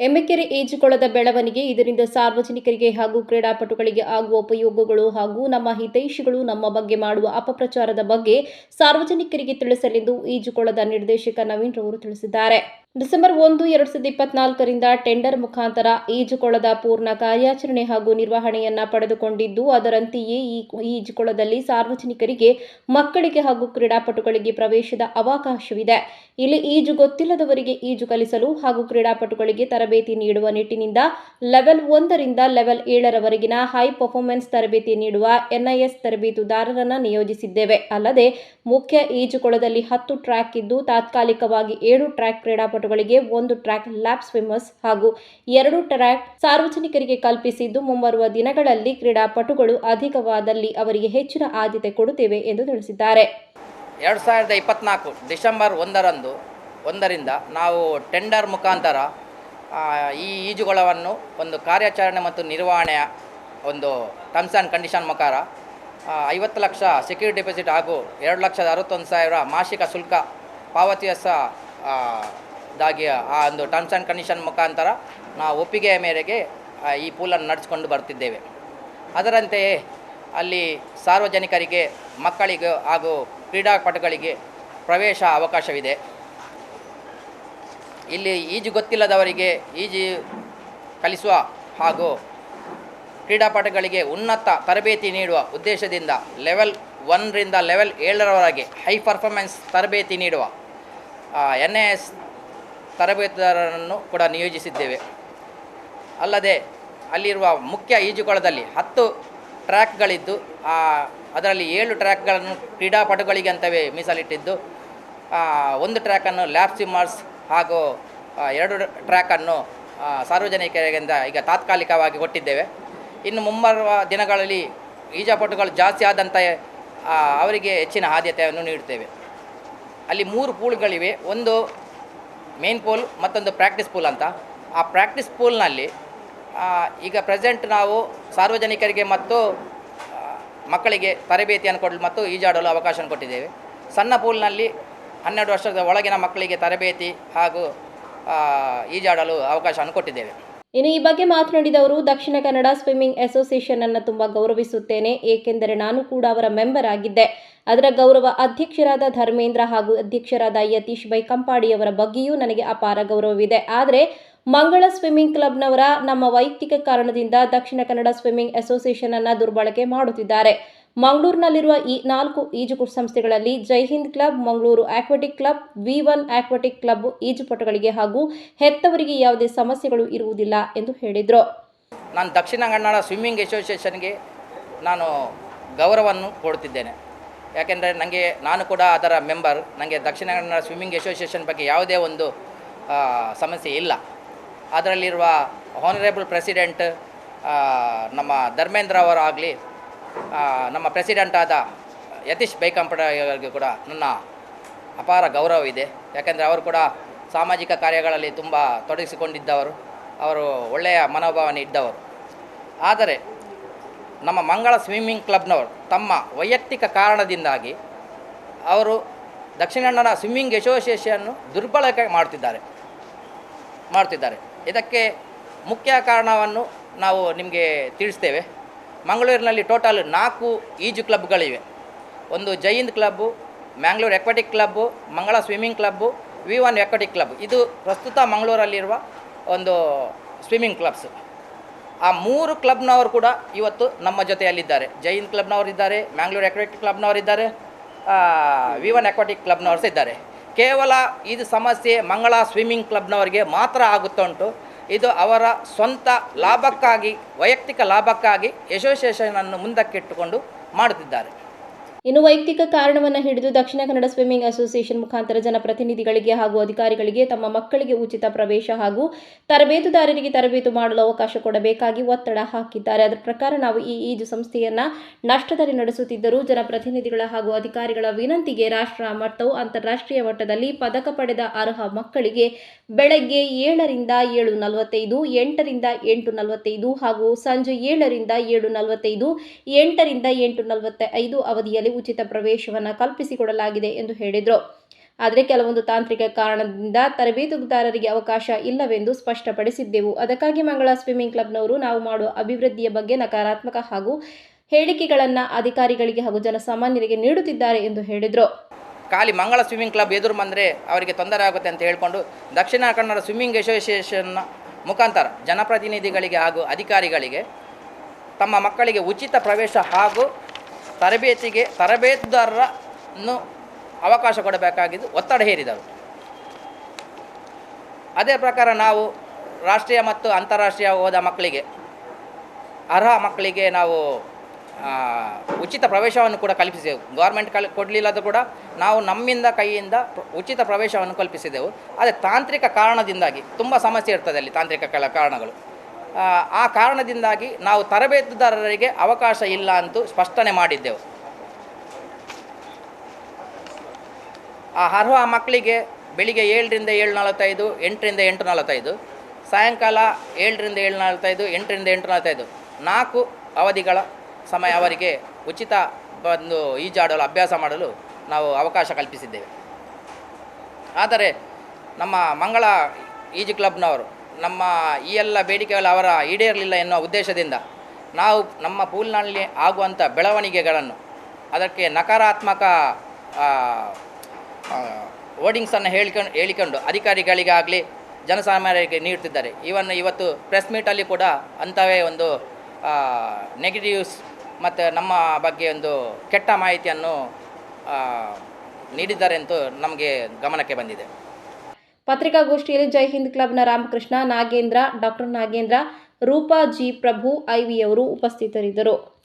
ಎಮ್ಮೆಕೆರೆ ಈಜುಕೊಳದ ಬೆಳವಣಿಗೆ, ಇದರಿಂದ ಸಾರ್ವಜನಿಕರಿಗೆ ಹಾಗೂ ಕ್ರೀಡಾಪಟುಗಳಿಗೆ ಆಗುವ ಉಪಯೋಗಗಳು ಹಾಗೂ ನಮ್ಮ ಹಿತೈಷಿಗಳು ನಮ್ಮ ಬಗ್ಗೆ ಮಾಡುವ ಅಪಪ್ರಚಾರದ ಬಗ್ಗೆ ಸಾರ್ವಜನಿಕರಿಗೆ ತಿಳಿಸಲೆಂದು ಈಜುಕೊಳದ ನಿರ್ದೇಶಕ ನವೀನ್ ರವರು ತಿಳಿಸಿದ್ದಾರೆ. ಡಿಸೆಂಬರ್ ಒಂದು, ಎರಡು ಸಾವಿರದ ಇಪ್ಪತ್ನಾಲ್ಕರಿಂದ ಟೆಂಡರ್ ಮುಖಾಂತರ ಈಜುಕೊಳದ ಪೂರ್ಣ ಕಾರ್ಯಾಚರಣೆ ಹಾಗೂ ನಿರ್ವಹಣೆಯನ್ನ ಪಡೆದುಕೊಂಡಿದ್ದು, ಅದರಂತೆಯೇ ಈ ಈಜುಕೊಳದಲ್ಲಿ ಸಾರ್ವಜನಿಕರಿಗೆ ಮಕ್ಕಳಿಗೆ ಹಾಗೂ ಕ್ರೀಡಾಪಟುಗಳಿಗೆ ಪ್ರವೇಶದ ಅವಕಾಶವಿದೆ. ಇಲ್ಲಿ ಈಜು ಗೊತ್ತಿಲ್ಲದವರಿಗೆ ಈಜು ಕಲಿಸಲು ಹಾಗೂ ಕ್ರೀಡಾಪಟುಗಳಿಗೆ ತರಬೇತಿ ನೀಡುವ ನಿಟ್ಟಿನಿಂದ ಲೆವೆಲ್ ಒಂದರಿಂದ ಲೆವೆಲ್ ಏಳರವರೆಗಿನ ಹೈ ಪರ್ಫಾರ್ಮೆನ್ಸ್ ತರಬೇತಿ ನೀಡುವ ಎನ್ಐಎಸ್ ತರಬೇತುದಾರರನ್ನು ನಿಯೋಜಿಸಿದ್ದೇವೆ. ಅಲ್ಲದೆ, ಮುಖ್ಯ ಈಜುಕೊಳದಲ್ಲಿ ಹತ್ತು ಟ್ರ್ಯಾಕ್ ಇದ್ದು, ತಾತ್ಕಾಲಿಕವಾಗಿ ಏಳು ಟ್ರ್ಯಾಕ್ ಕ್ರೀಡಾಪಟುಗಳಿಗೆ ಒಂದು ಟ್ರ್ಯಾಕ್ ಲ್ಯಾಪ್ ಸ್ವಿಮ್ಮರ್ಸ್ ಹಾಗೂ ಎರಡು ಟ್ರ್ಯಾಕ್ ಸಾರ್ವಜನಿಕರಿಗೆ ಕಲ್ಪಿಸಿದ್ದು ಮುಂಬರುವ ದಿನಗಳಲ್ಲಿ ಕ್ರೀಡಾಪಟುಗಳು ಅಧಿಕವಾದಲ್ಲಿ ಅವರಿಗೆ ಹೆಚ್ಚಿನ ಆದ್ಯತೆ ಕೊಡುತ್ತೇವೆ ಎಂದು ತಿಳಿಸಿದ್ದಾರೆ. ಎರಡು ಸಾವಿರದ ಇಪ್ಪತ್ತ್ನಾಲ್ಕು ಡಿಸೆಂಬರ್ ಒಂದರಂದು ಒಂದರಿಂದ ನಾವು ಟೆಂಡರ್ ಮುಖಾಂತರ ಈ ಈಜುಗೊಳವನ್ನು ಒಂದು ಕಾರ್ಯಾಚರಣೆ ಮತ್ತು ನಿರ್ವಹಣೆಯ ಒಂದು ಟರ್ಮ್ಸ್ ಆ್ಯಂಡ್ ಕಂಡೀಷನ್ ಮುಖಾರ ಐವತ್ತು ಲಕ್ಷ ಸೆಕ್ಯೂರಿಟಿ ಡೆಪಾಸಿಟ್ ಹಾಗೂ ಎರಡು ಲಕ್ಷದ ಅರವತ್ತೊಂದು ಸಾವಿರ ಮಾಸಿಕ ಶುಲ್ಕ ಪಾವತಿಯ ಸಹ ದಾಗಿ ಆ ಒಂದು ಟರ್ಮ್ಸ್ ಆ್ಯಂಡ್ ಕಂಡೀಷನ್ ಮುಖಾಂತರ ನಾವು ಒಪ್ಪಿಗೆಯ ಮೇರೆಗೆ ಈ ಪೂಲನ್ನು ನಡೆಸ್ಕೊಂಡು ಬರ್ತಿದ್ದೇವೆ. ಅದರಂತೆಯೇ ಅಲ್ಲಿ ಸಾರ್ವಜನಿಕರಿಗೆ, ಮಕ್ಕಳಿಗೆ ಹಾಗೂ ಕ್ರೀಡಾಪಟುಗಳಿಗೆ ಪ್ರವೇಶ ಅವಕಾಶವಿದೆ. ಇಲ್ಲಿ ಈಜು ಗೊತ್ತಿಲ್ಲದವರಿಗೆ ಈಜು ಕಲಿಸುವ ಹಾಗೂ ಕ್ರೀಡಾಪಟುಗಳಿಗೆ ಉನ್ನತ ತರಬೇತಿ ನೀಡುವ ಉದ್ದೇಶದಿಂದ ಲೆವೆಲ್ ಒನ್ರಿಂದ ಲೆವೆಲ್ ಏಳರವರೆಗೆ ಹೈ ಪರ್ಫಾರ್ಮೆನ್ಸ್ ತರಬೇತಿ ನೀಡುವ ಎನ್ ಎ ಎಸ್ ತರಬೇತುದಾರರನ್ನು ಕೂಡ ನಿಯೋಜಿಸಿದ್ದೇವೆ. ಅಲ್ಲದೆ ಅಲ್ಲಿರುವ ಮುಖ್ಯ ಈಜುಕೊಳದಲ್ಲಿ ಹತ್ತು ಟ್ರ್ಯಾಕ್ಗಳಿದ್ದು ಆ, ಅದರಲ್ಲಿ ಏಳು ಟ್ರ್ಯಾಕ್ಗಳನ್ನು ಕ್ರೀಡಾಪಟುಗಳಿಗೆ ಅಂತವೇ ಮೀಸಲಿಟ್ಟಿದ್ದು ಒಂದು ಟ್ರ್ಯಾಕನ್ನು ಲ್ಯಾಬ್ ಸ್ವಿಮ್ಮರ್ಸ್ ಹಾಗೂ ಎರಡು ಟ್ರ್ಯಾಕನ್ನು ಸಾರ್ವಜನಿಕರಿಗಿಂದ ಈಗ ತಾತ್ಕಾಲಿಕವಾಗಿ ಕೊಟ್ಟಿದ್ದೇವೆ. ಇನ್ನು ಮುಂಬರುವ ದಿನಗಳಲ್ಲಿ ಈಜಾಪಟುಗಳು ಜಾಸ್ತಿ ಆದಂತೆ ಅವರಿಗೆ ಹೆಚ್ಚಿನ ಆದ್ಯತೆಯನ್ನು ನೀಡುತ್ತೇವೆ. ಅಲ್ಲಿ ಮೂರು ಪೂಲ್ಗಳಿವೆ. ಒಂದು ಮೇನ್ ಪೂಲ್ ಮತ್ತೊಂದು ಪ್ರಾಕ್ಟೀಸ್ ಪೂಲ್ ಅಂತ. ಆ ಪ್ರಾಕ್ಟೀಸ್ ಪೂಲ್ನಲ್ಲಿ ಈಗ ಪ್ರೆಸೆಂಟ್ ನಾವು ಸಾರ್ವಜನಿಕರಿಗೆ ಮತ್ತು ಮಕ್ಕಳಿಗೆ ತರಬೇತಿಯನ್ನು ಕೊಡಲು ಮತ್ತು ಈಜಾಡಲು ಅವಕಾಶ ಕೊಟ್ಟಿದ್ದೇವೆ. ಸಣ್ಣ ಪೂಲ್ನಲ್ಲಿ ಹನ್ನೆರಡು ವರ್ಷದ ಒಳಗಿನ ಮಕ್ಕಳಿಗೆ ತರಬೇತಿ ಹಾಗೂ ಈಜಾಡಲು ಅವಕಾಶವನ್ನು ಕೊಟ್ಟಿದ್ದೇವೆ. ಇನ್ನು ಈ ಬಗ್ಗೆ ಮಾತನಾಡಿದ ಅವರು, ದಕ್ಷಿಣ ಕನ್ನಡ ಸ್ವಿಮ್ಮಿಂಗ್ ಅಸೋಸಿಯೇಷನ್ ಅನ್ನು ತುಂಬಾ ಗೌರವಿಸುತ್ತೇನೆ, ಏಕೆಂದರೆ ನಾನು ಕೂಡ ಅವರ ಮೆಂಬರ್ ಆಗಿದ್ದೆ. ಅದರ ಗೌರವ ಅಧ್ಯಕ್ಷರಾದ ಧರ್ಮೇಂದ್ರ ಹಾಗೂ ಅಧ್ಯಕ್ಷರಾದ ಯತೀಶ್ ಬೈ ಕಂಪಾಡಿಯವರ ಬಗ್ಗೆಯೂ ನನಗೆ ಅಪಾರ ಗೌರವವಿದೆ. ಆದರೆ, ಮಂಗಳ ಸ್ವಿಮ್ಮಿಂಗ್ ಕ್ಲಬ್ನವರ ನಮ್ಮ ವೈಯಕ್ತಿಕ ಕಾರಣದಿಂದ ದಕ್ಷಿಣ ಕನ್ನಡ ಸ್ವಿಮ್ಮಿಂಗ್ ಅಸೋಸಿಯೇಷನ್ ಅನ್ನು ದುರ್ಬಳಕೆ ಮಾಡುತ್ತಿದ್ದಾರೆ. ಮಂಗಳೂರಿನಲ್ಲಿರುವ ಈ ನಾಲ್ಕು ಈಜು ಸಂಸ್ಥೆಗಳಲ್ಲಿ Jai Hind club, Mangaluru aquatic club, V one aquatic club ಈಜುಪಟುಗಳಿಗೆ ಹಾಗೂ ಹೆತ್ತವರಿಗೆ ಯಾವುದೇ ಸಮಸ್ಯೆಗಳು ಇರುವುದಿಲ್ಲ ಎಂದು ಹೇಳಿದರು. ನಾನು ದಕ್ಷಿಣ ಕನ್ನಡ ಸ್ವಿಮ್ಮಿಂಗ್ ಅಸೋಸಿಯೇಷನ್ಗೆ ನಾನು ಗೌರವವನ್ನು ಕೊಡುತ್ತಿದ್ದೇನೆ. ಯಾಕೆಂದರೆ ನನಗೆ, ನಾನು ಕೂಡ ಅದರ ಮೆಂಬರ್. ನನಗೆ ದಕ್ಷಿಣ ಕನ್ನಡ ಸ್ವಿಮ್ಮಿಂಗ್ ಅಸೋಸಿಯೇಷನ್ ಬಗ್ಗೆ ಯಾವುದೇ ಒಂದು ಸಮಸ್ಯೆ ಇಲ್ಲ. ಅದರಲ್ಲಿರುವ ಹಾನರೇಬಲ್ ಪ್ರೆಸಿಡೆಂಟ್ ನಮ್ಮ ಧರ್ಮೇಂದ್ರ ಅವರಾಗಲಿ ನಮ್ಮ ಪ್ರೆಸಿಡೆಂಟ್ ಆದ ಯತೀಶ್ ಬೈಕಂಪಡಿಗೆ ಕೂಡ ನನ್ನ ಅಪಾರ ಗೌರವ ಇದೆ. ಯಾಕೆಂದರೆ ಅವರು ಕೂಡ ಸಾಮಾಜಿಕ ಕಾರ್ಯಗಳಲ್ಲಿ ತುಂಬ ತೊಡಗಿಸಿಕೊಂಡಿದ್ದವರು. ಅವರು ಒಳ್ಳೆಯ ಮನೋಭಾವನೆ ಇದ್ದವರು. ಆದರೆ ನಮ್ಮ ಮಂಗಳ ಸ್ವಿಮ್ಮಿಂಗ್ ಕ್ಲಬ್ನವರು ತಮ್ಮ ವೈಯಕ್ತಿಕ ಕಾರಣದಿಂದಾಗಿ ಅವರು ದಕ್ಷಿಣ ಕನ್ನಡ ಸ್ವಿಮ್ಮಿಂಗ್ ಅಸೋಸಿಯೇಷನ್ನು ದುರ್ಬಳಕೆ ಮಾಡ್ತಿದ್ದಾರೆ. ಮಾಡ್ತಿದ್ದಾರೆ. ಇದಕ್ಕೆ ಮುಖ್ಯ ಕಾರಣವನ್ನು ನಾವು ನಿಮಗೆ ತಿಳಿಸ್ತೇವೆ. ಮಂಗಳೂರಿನಲ್ಲಿ ಟೋಟಲ್ ನಾಲ್ಕು ಈಜು ಕ್ಲಬ್ಗಳಿವೆ. ಒಂದು Jaihind club Mangalore aquatic club Mangala swimming club V one aquatic club. ಇದು ಪ್ರಸ್ತುತ ಮಂಗಳೂರಲ್ಲಿರುವ ಒಂದು ಸ್ವಿಮ್ಮಿಂಗ್ ಕ್ಲಬ್ಸ್. ಆ ಮೂರು ಕ್ಲಬ್ನವರು ಕೂಡ ಇವತ್ತು ನಮ್ಮ ಜೊತೆಯಲ್ಲಿದ್ದಾರೆ. ಜೈನ್ ಕ್ಲಬ್ನವರಿದ್ದಾರೆ ಮ್ಯಾಂಗ್ಳೂರು ಎಕ್ವಾಟಿಕ್ ಕ್ಲಬ್ನವರಿದ್ದಾರೆ ವಿ ಒನ್ ಎಕ್ವಾಟಿಕ್ ಕ್ಲಬ್ನವರು ಇದ್ದಾರೆ. ಕೇವಲ ಇದು ಸಮಸ್ಯೆ ಮಂಗಳ ಸ್ವಿಮ್ಮಿಂಗ್ ಕ್ಲಬ್ನವರಿಗೆ ಮಾತ್ರ ಆಗುತ್ತಾ ಉಂಟು ಇದು ಅವರ ಸ್ವಂತ ಲಾಭಕ್ಕಾಗಿ ವೈಯಕ್ತಿಕ ಲಾಭಕ್ಕಾಗಿ ಅಸೋಸಿಯೇಷನನ್ನು ಮುಂದಕ್ಕಿಟ್ಟುಕೊಂಡು ಮಾಡುತ್ತಿದ್ದಾರೆ. ಇನ್ನು ವೈಯಕ್ತಿಕ ಕಾರಣವನ್ನು ಹಿಡಿದು ದಕ್ಷಿಣ ಕನ್ನಡ ಸ್ವಿಮ್ಮಿಂಗ್ ಅಸೋಸಿಯೇಷನ್ ಮುಖಾಂತರ ಜನಪ್ರತಿನಿಧಿಗಳಿಗೆ ಹಾಗೂ ಅಧಿಕಾರಿಗಳಿಗೆ ತಮ್ಮ ಮಕ್ಕಳಿಗೆ ಉಚಿತ ಪ್ರವೇಶ ಹಾಗೂ ತರಬೇತುದಾರರಿಗೆ ತರಬೇತು ಮಾಡಲು ಅವಕಾಶ ಕೊಡಬೇಕಾಗಿ ಒತ್ತಡ ಹಾಕಿದ್ದಾರೆ. ಅದರ ಪ್ರಕಾರ ನಾವು ಈ ಈಜು ಸಂಸ್ಥೆಯನ್ನ ನಷ್ಟದಲ್ಲಿ ನಡೆಸುತ್ತಿದ್ದರೂ ಜನಪ್ರತಿನಿಧಿಗಳ ಹಾಗೂ ಅಧಿಕಾರಿಗಳ ವಿನಂತಿಗೆ ರಾಷ್ಟ್ರ ಮಟ್ಟವು ಅಂತಾರಾಷ್ಟ್ರೀಯ ಮಟ್ಟದಲ್ಲಿ ಪದಕ ಪಡೆದ ಅರ್ಹ ಮಕ್ಕಳಿಗೆ ಬೆಳಗ್ಗೆ ಏಳರಿಂದ ಏಳು ನಲವತ್ತೈದು, ಎಂಟರಿಂದ ಎಂಟು ನಲವತ್ತೈದು ಹಾಗೂ ಸಂಜೆ ಏಳರಿಂದ ಏಳು ನಲವತ್ತೈದು, ಎಂಟರಿಂದ ಎಂಟು ನಲವತ್ತ ಐದು ಉಚಿತ ಪ್ರವೇಶವನ್ನು ಕಲ್ಪಿಸಿಕೊಡಲಾಗಿದೆ ಎಂದು ಹೇಳಿದರು. ಆದರೆ ಕೆಲವೊಂದು ತಾಂತ್ರಿಕ ಕಾರಣದಿಂದ ತರಬೇತುದಾರರಿಗೆ ಅವಕಾಶ ಇಲ್ಲವೆಂದು ಸ್ಪಷ್ಟಪಡಿಸಿದ್ದೆವು. ಅದಕ್ಕಾಗಿ ಮಂಗಳ ಸ್ವಿಮ್ಮಿಂಗ್ ಕ್ಲಬ್ನವರು ನಾವು ಮಾಡುವ ಅಭಿವೃದ್ಧಿಯ ಬಗ್ಗೆ ನಕಾರಾತ್ಮಕ ಹಾಗೂ ಹೇಳಿಕೆಗಳನ್ನು ಅಧಿಕಾರಿಗಳಿಗೆ ಹಾಗೂ ಜನಸಾಮಾನ್ಯರಿಗೆ ನೀಡುತ್ತಿದ್ದಾರೆ ಎಂದು ಹೇಳಿದರು. ಖಾಲಿ ಮಂಗಳ ಸ್ವಿಮ್ಮಿಂಗ್ ಕ್ಲಬ್ ಎದುರು ಬಂದರೆ ಅವರಿಗೆ ತೊಂದರೆ ಆಗುತ್ತೆ ಅಂತ ಹೇಳಿಕೊಂಡು ದಕ್ಷಿಣ ಕನ್ನಡ ಸ್ವಿಮ್ಮಿಂಗ್ ಅಸೋಸಿಯೇಷನ್ನ ಮುಖಾಂತರ ಜನಪ್ರತಿನಿಧಿಗಳಿಗೆ ಹಾಗೂ ಅಧಿಕಾರಿಗಳಿಗೆ ತಮ್ಮ ಮಕ್ಕಳಿಗೆ ಉಚಿತ ಪ್ರವೇಶ ಹಾಗೂ ತರಬೇತಿಗೆ, ತರಬೇತುದಾರರನ್ನು ಅವಕಾಶ ಕೊಡಬೇಕಾಗಿದ್ದು ಒತ್ತಡ ಹೇರಿದರು ಅದೇ ಪ್ರಕಾರ ನಾವು ರಾಷ್ಟ್ರೀಯ ಮತ್ತು ಅಂತಾರಾಷ್ಟ್ರೀಯ ಹೋದ ಮಕ್ಕಳಿಗೆ, ಅರ್ಹ ಮಕ್ಕಳಿಗೆ ನಾವು ಉಚಿತ ಪ್ರವೇಶವನ್ನು ಕೂಡ ಕಲ್ಪಿಸಿದೆವು. ಗೌರ್ಮೆಂಟ್ ಕಲ್ ಕೊಡಲಿಲ್ಲದ ಕೂಡ ನಾವು ನಮ್ಮಿಂದ ಕೈಯಿಂದ ಉಚಿತ ಪ್ರವೇಶವನ್ನು ಕಲ್ಪಿಸಿದೆವು. ಆದರೆ ತಾಂತ್ರಿಕ ಕಾರಣದಿಂದಾಗಿ, ತುಂಬ ಸಮಸ್ಯೆ ಇರ್ತದೆ ಅಲ್ಲಿ ತಾಂತ್ರಿಕ ಕಾರಣಗಳು. ಆ, ಕಾರಣದಿಂದಾಗಿ ನಾವು ತರಬೇತುದಾರರಿಗೆ ಅವಕಾಶ ಇಲ್ಲ ಅಂತೂ ಸ್ಪಷ್ಟನೆ ಮಾಡಿದ್ದೆವು. ಆ ಅರ್ಹ ಮಕ್ಕಳಿಗೆ ಬೆಳಿಗ್ಗೆ ಏಳರಿಂದ ಏಳು ನಲವತ್ತೈದು ಎಂಟರಿಂದ ಎಂಟು ನಲವತ್ತೈದು ಸಾಯಂಕಾಲ ಏಳರಿಂದ ಏಳು ನಲವತ್ತೈದು ಎಂಟರಿಂದ ಎಂಟು ನಲವತ್ತೈದು ನಾಲ್ಕು ಅವಧಿಗಳ ಸಮಯ ಅವರಿಗೆ ಉಚಿತ ಬಂದು ಈಜಾಡಲು ಅಭ್ಯಾಸ ಮಾಡಲು ನಾವು ಅವಕಾಶ ಕಲ್ಪಿಸಿದ್ದೇವೆ. ಆದರೆ ನಮ್ಮ ಮಂಗಳ ಈಜು ಕ್ಲಬ್ನವರು ನಮ್ಮ ಈ ಎಲ್ಲ ಬೇಡಿಕೆಗಳು ಅವರ ಈಡೇರಲಿಲ್ಲ ಎನ್ನುವ ಉದ್ದೇಶದಿಂದ ನಾವು ನಮ್ಮ ಪೂಲ್ನಲ್ಲಿ ಆಗುವಂಥ ಬೆಳವಣಿಗೆಗಳನ್ನು ಅದಕ್ಕೆ ನಕಾರಾತ್ಮಕ ವರ್ಡಿಂಗ್ಸನ್ನು ಹೇಳಿಕೊಂಡು ಹೇಳಿಕೊಂಡು ಅಧಿಕಾರಿಗಳಿಗಾಗಲಿ ಜನಸಾಮಾನ್ಯರಿಗೆ ನೀಡುತ್ತಿದ್ದಾರೆ. ಈವನ್ ಇವತ್ತು ಪ್ರೆಸ್ ಮೀಟಲ್ಲಿ ಕೂಡ ಅಂಥವೇ ಒಂದು ನೆಗೆಟಿವ್ಸ್ ಮತ್ತು ನಮ್ಮ ಬಗ್ಗೆ ಒಂದು ಕೆಟ್ಟ ಮಾಹಿತಿಯನ್ನು ನೀಡಿದ್ದಾರೆ ಎಂದು ನಮಗೆ ಗಮನಕ್ಕೆ ಬಂದಿದೆ. ಪತ್ರಿಕಾಗೋಷ್ಠಿಯಲ್ಲಿ ಜೈ ಹಿಂದ್ ಕ್ಲಬ್ನ ರಾಮಕೃಷ್ಣ ನಾಗೇಂದ್ರ ಡಾಕ್ಟರ್ ನಾಗೇಂದ್ರ ರೂಪಾ ಜಿ ಪ್ರಭು ಐವಿಯವರು ಉಪಸ್ಥಿತರಿದ್ದರು.